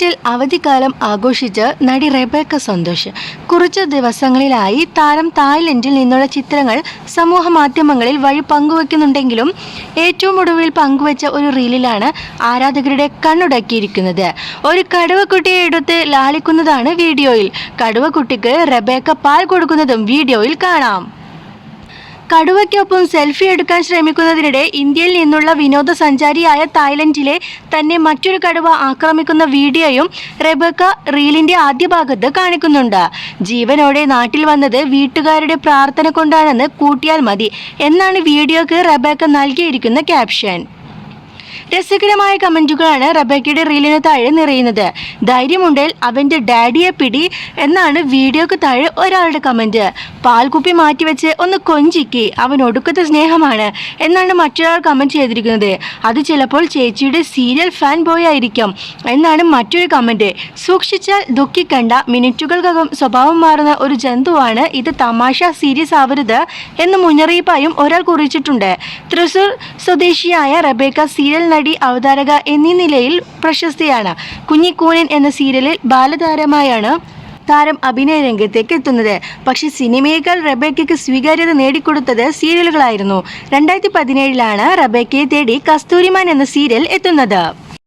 തായ്ലൻഡിൽ അവധിക്കാലം ആഘോഷിച്ച് നടി റെബേക്ക സന്തോഷ്. കുറച്ച് ദിവസങ്ങളിലായി താരം തായ്ലൻഡിൽ നിന്നുള്ള ചിത്രങ്ങൾ സമൂഹ മാധ്യമങ്ങളിൽ വഴി പങ്കുവെക്കുന്നുണ്ടെങ്കിലും ഏറ്റവും ഒടുവിൽ പങ്കുവെച്ച ഒരു റീലിലാണ് ആരാധകരുടെ കണ്ണുടക്കിയിരിക്കുന്നത്. ഒരു കടുവക്കുട്ടിയെ എടുത്ത് ലാളിക്കുന്നതാണ് വീഡിയോയിൽ. കടുവക്കുട്ടിക്ക് റെബേക്ക പാൽ കൊടുക്കുന്നതും വീഡിയോയിൽ കാണാം. കടുവയ്ക്കൊപ്പം സെൽഫി എടുക്കാൻ ശ്രമിക്കുന്നതിനിടെ ഇന്ത്യയിൽ നിന്നുള്ള വിനോദസഞ്ചാരിയായ തായ്ലൻഡിലെ തന്നെ മറ്റൊരു കടുവ ആക്രമിക്കുന്ന വീഡിയോയും റെബക്ക റീലിന്റെ ആദ്യ ഭാഗത്ത് കാണിക്കുന്നുണ്ട്. ജീവനോടെ നാട്ടിൽ വന്നത് വീട്ടുകാരുടെ പ്രാർത്ഥന കൊണ്ടാണെന്ന് കൂട്ടിയാൽ മതി. എന്നാണ് വീഡിയോക്ക് റെബക്ക നൽകിയിരിക്കുന്ന ക്യാപ്ഷൻ. രസകരമായ കമന്റുകളാണ് റബേക്കയുടെ റീലിന് താഴെ നിറയുന്നത്. ധൈര്യമുണ്ടെങ്കിൽ അവന്റെ ഡാഡിയെ പിടി എന്നാണ് വീഡിയോക്ക് താഴെ ഒരാളുടെ കമന്റ്. പാൽകുപ്പി മാറ്റിവെച്ച് ഒന്ന് കൊഞ്ചിക്കി അവൻ ഒടുക്കത്തെ സ്നേഹമാണ് എന്നാണ് മറ്റൊരാൾ കമന്റ് ചെയ്തിരിക്കുന്നത്. അത് ചിലപ്പോൾ ചേച്ചിയുടെ സീരിയൽ ഫാൻ ബോയ് ആയിരിക്കും എന്നാണ് മറ്റൊരു കമന്റ്. സൂക്ഷിച്ചാൽ ദുഃഖിക്കണ്ട മിനിറ്റുകൾക്കകം സ്വഭാവം മാറുന്ന ഒരു ജന്തുവാണ് ഇത് തമാശ സീരിയസ് ആവരുത് എന്ന് മുന്നറിയിപ്പായും ഒരാൾ കുറിച്ചിട്ടുണ്ട്. തൃശൂർ സ്വദേശിയായ റബേക്ക സീരിയൽ നടി അവതാരക എന്നീ നിലയിൽ പ്രശസ്തിയാണ്. കുഞ്ഞിക്കൂനൻ എന്ന സീരിയലിൽ ബാലതാരമായാണ് താരം അഭിനയ രംഗത്തേക്ക് എത്തുന്നത്. പക്ഷേ സിനിമയേക്കാൾ റബേക്കയ്ക്ക് സ്വീകാര്യത നേടിക്കൊടുത്തത് സീരിയലുകളായിരുന്നു. രണ്ടായിരത്തി പതിനേഴിലാണ് റബേക്കയെ തേടി കസ്തൂരിമാൻ എന്ന സീരിയൽ എത്തുന്നത്.